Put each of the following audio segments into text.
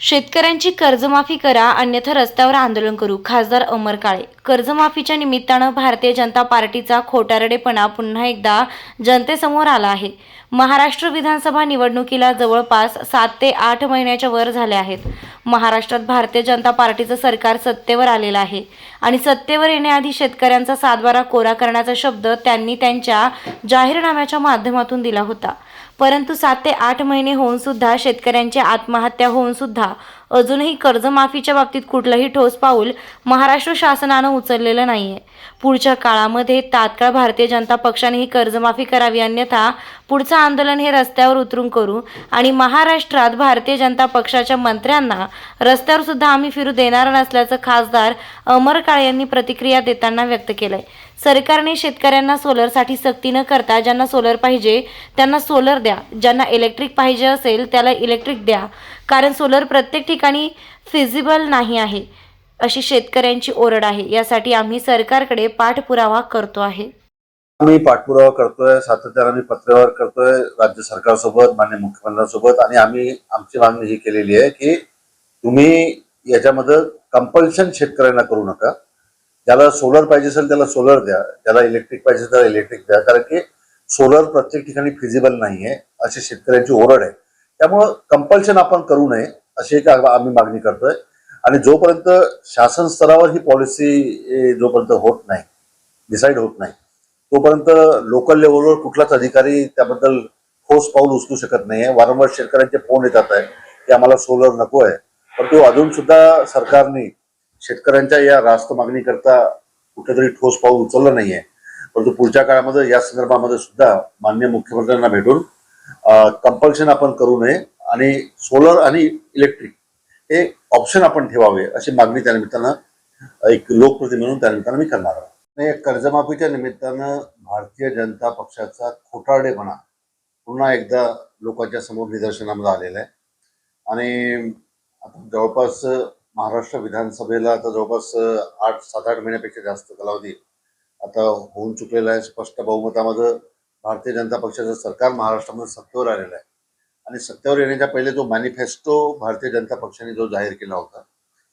शेतकऱ्यांची कर्जमाफी करा अन्यथा रस्त्यावर आंदोलन करू. खासदार अमर काळे. कर्जमाफीच्या निमित्तानं भारतीय जनता पार्टीचा खोटारडेपणा पुन्हा एकदा जनतेसमोर आला आहे. महाराष्ट्र विधानसभा निवडणुकीला जवळपास सात ते आठ महिन्याच्या वर झाले आहेत. महाराष्ट्रात भारतीय जनता पार्टीचं सरकार सत्तेवर आलेलं आहे आणि सत्तेवर येण्याआधी शेतकऱ्यांचा सातबारा कोरा करण्याचा शब्द त्यांनी त्यांच्या जाहीरनाम्याच्या माध्यमातून दिला होता. परंतु सात ते आठ महिने होऊन सुद्धा शेतकऱ्यांची आत्महत्या होऊन सुद्धा अजूनही कर्जमाफीच्या बाबतीत कुठलंही ठोस पाऊल महाराष्ट्र शासनानं उचललेलं नाही आहे पुढच्या काळामध्ये तात्काळ भारतीय जनता पक्षाने ही कर्जमाफी करावी अन्यथा पुढचं आंदोलन हे रस्त्यावर उतरून करू आणि महाराष्ट्रात भारतीय जनता पक्षाच्या मंत्र्यांना रस्त्यावर सुद्धा आम्ही फिरू देणार नसल्याचं खासदार अमर काळे यांनी प्रतिक्रिया देताना व्यक्त केलं आहे सरकारने शेतकऱ्यांना सोलरसाठी सक्ती न करता ज्यांना सोलर पाहिजे त्यांना सोलर द्या. ज्यांना इलेक्ट्रिक पाहिजे असेल त्याला इलेक्ट्रिक द्या. कारण सोलर प्रत्येक ठिकाणी फिजिबल नाही आहे अशी शेतकऱ्यांची ओरड आहे. यासाठी आम्ही सरकारकडे पाठपुरावा करतो आहे. आम्ही पाठपुरावा करतोय सातत्याने आम्ही पत्रव्यवहार करतोय राज्य सरकारसोबत मान्य मुख्यमंत्र्यांसोबत आणि आम्ही आमची मागणी ही केलेली आहे की तुम्ही याच्यामध्ये कंपल्शन शेतकऱ्यांना करू नका. ज्याला सोलर पाहिजे असेल त्याला सोलर द्या ज्याला इलेक्ट्रिक पाहिजे असेल त्याला इलेक्ट्रिक द्या. कारण की सोलर प्रत्येक ठिकाणी फिजिबल आहे अशी शेतकऱ्यांची ओरड आहे. त्यामुळं कंपल्शन आपण करू नये अशी एक आम्ही मागणी करतोय. आणि जोपर्यंत शासन स्तरावर ही पॉलिसी जोपर्यंत होत नाही डिसाईड होत नाही तोपर्यंत लोकल लेवलवर कुठलाच अधिकारी त्याबद्दल ठोस पाऊल उचलू शकत नाही आहे वारंवार शेतकऱ्यांचे फोन येतात आहे की आम्हाला सोलर नको आहे परंतु अजून सुद्धा सरकारने शेतकऱ्यांच्या या रास्त मागणीकरता कुठेतरी ठोस पाऊल उचललं नाहीये. परंतु पुढच्या काळामध्ये या संदर्भामध्ये सुद्धा मान्य मुख्यमंत्र्यांना भेटून कंपल्शन आपण करू नये आणि सोलर आणि इलेक्ट्रिक हे ऑप्शन आपण ठेवावे अशी मागणी त्या निमित्तानं एक लोकप्रति म्हणून त्या निमित्तानं मी करणार आहे. कर्जमाफीच्या निमित्तानं भारतीय जनता पक्षाचा खोटारडेपणा पुन्हा एकदा लोकांच्या समोर निदर्शनामध्ये आलेला आहे. आणि आता जवळपास महाराष्ट्र विधानसभेला आता जवळपास आठ सात आठ महिन्यापेक्षा जास्त कालावधी आता होऊन चुकलेला आहे स्पष्ट बहुमतामध्ये भारतीय जनता पक्षाचं सरकार महाराष्ट्रामध्ये सत्तेवर आलेलं आहे. आणि सत्तेवर येण्याच्या पहिले जो मॅनिफेस्टो भारतीय जनता पक्षाने जो जाहीर केला होता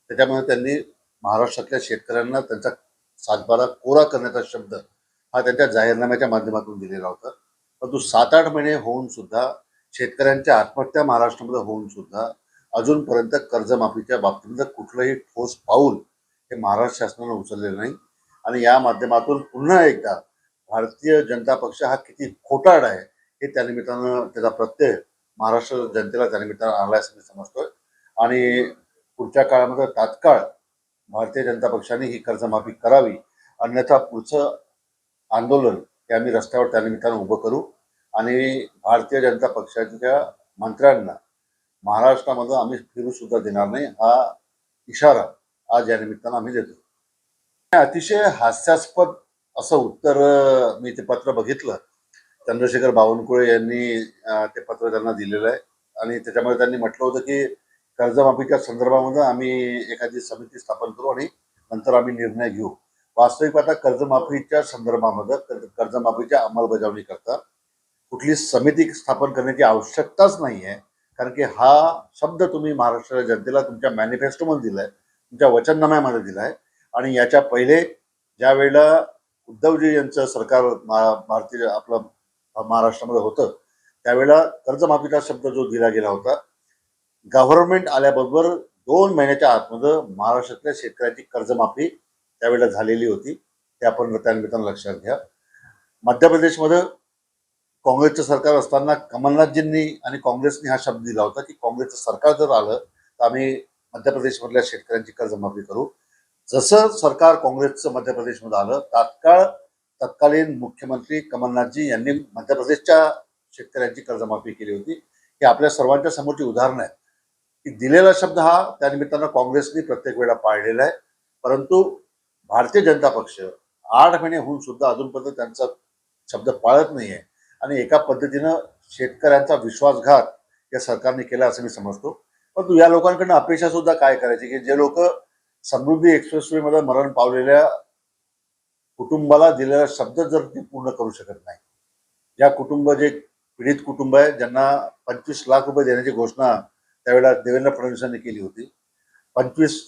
त्याच्यामध्ये त्यांनी महाराष्ट्रातल्या शेतकऱ्यांना त्यांचा सातबारा कोरा करण्याचा शब्द हा त्यांच्या जाहीरनाम्याच्या माध्यमातून दिलेला होता. परंतु सात आठ महिने होऊन सुद्धा शेतकऱ्यांच्या आत्महत्या महाराष्ट्रामध्ये होऊन सुद्धा अजूनपर्यंत कर्जमाफीच्या बाबतीमध्ये कुठलंही ठोस पाऊल हे महाराष्ट्र शासनानं उचललेलं नाही. आणि या माध्यमातून पुन्हा एकदा भारतीय जनता पक्ष हा किती खोटाड आहे हे त्यानिमित्तानं त्याचा प्रत्यय महाराष्ट्र जनतेला त्यानिमित्तानं आणला असं मी समजतोय. आणि पुढच्या काळामध्ये तात्काळ भारतीय जनता पक्षाने ही कर्जमाफी करावी अन्यथा पुढचं आंदोलन हे आम्ही रस्त्यावर त्यानिमित्तानं उभं करू. आणि भारतीय जनता पक्षाच्या मंत्र्यांना महाराष्ट्रामध्ये आम्ही फिरू सुद्धा देणार नाही. हा इशारा आज या निमित्तानं आम्ही देतो. अतिशय हास्यास्पद असं उत्तर मी ते पत्र बघितलं. चंद्रशेखर बावनकुळे यांनी ते पत्र त्यांना दिलेलं आहे. आणि त्याच्यामध्ये त्यांनी म्हटलं होतं की कर्जमाफीच्या संदर्भामध्ये आम्ही एखादी समिती स्थापन करू आणि नंतर आम्ही निर्णय घेऊ. वास्तविक आता कर्जमाफीच्या संदर्भामध्ये कर्जमाफीच्या अंमलबजावणी करता कुठली समिती स्थापन करण्याची आवश्यकताच नाही आहे कारण की हा शब्द तुम्ही महाराष्ट्राच्या जनतेला तुमच्या मॅनिफेस्टोमध्ये आहे तुमच्या वचननाम्यामध्ये आहे आणि याच्या पहिले ज्या वेळेला उद्धवजी यांचं सरकार मा- भारतीय आपलं महाराष्ट्रामध्ये होतं त्यावेळेला कर्जमाफीचा शब्द जो दिला गेला होता गव्हर्नमेंट आल्याबरोबर दोन महिन्याच्या आतमध्ये महाराष्ट्रातल्या शेतकऱ्याची कर्जमाफी त्यावेळेला झालेली होती. ते आपण त्यानिमित्तानं लक्षात घ्या. मध्य प्रदेशमध्ये काँग्रेसचं सरकार असताना कमलनाथजींनी आणि काँग्रेसने हा शब्द दिला होता की काँग्रेसचं सरकार जर आलं तर आम्ही मध्य प्रदेशमधल्या शेतकऱ्यांची कर्जमाफी करू. जसं सरकार काँग्रेसचं मध्य प्रदेशमध्ये आलं तात्काळ तत्कालीन मुख्यमंत्री कमलनाथजी यांनी मध्य प्रदेशच्या शेतकऱ्यांची कर्जमाफी केली होती. ही आपल्या सर्वांच्या समोरची उदाहरणं आहेत. की दिलेला शब्द हा त्या निमित्तानं काँग्रेसने प्रत्येक वेळा पाळलेला आहे. परंतु भारतीय जनता पक्ष आठ महिने होऊन सुद्धा अजूनपर्यंत त्यांचा शब्द पाळत नाही आहे आणि एका पद्धतीनं शेतकऱ्यांचा विश्वासघात या सरकारने केला असं मी समजतो. परंतु या लोकांकडनं अपेक्षा सुद्धा काय करायची? की जे लोक समृद्धी एक्सप्रेसवेमध्ये मरण पावलेल्या कुटुंबाला दिलेला शब्द जर ते पूर्ण करू शकत नाही. ज्या कुटुंब जे पीडित कुटुंब आहे ज्यांना पंचवीस लाख रुपये देण्याची घोषणा त्यावेळेला देवेंद्र फडणवीसांनी केली होती. पंचवीस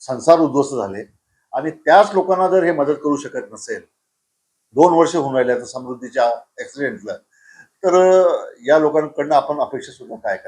संसार उद्ध्वस्त झाले. आणि त्याच लोकांना जर हे मदत करू शकत नसेल दोन वर्ष होऊन राहिले आता समृद्धीच्या ॲक्सिडेंटला तर या लोकांकडनं आपण अपेक्षा सुद्धा काय करायची?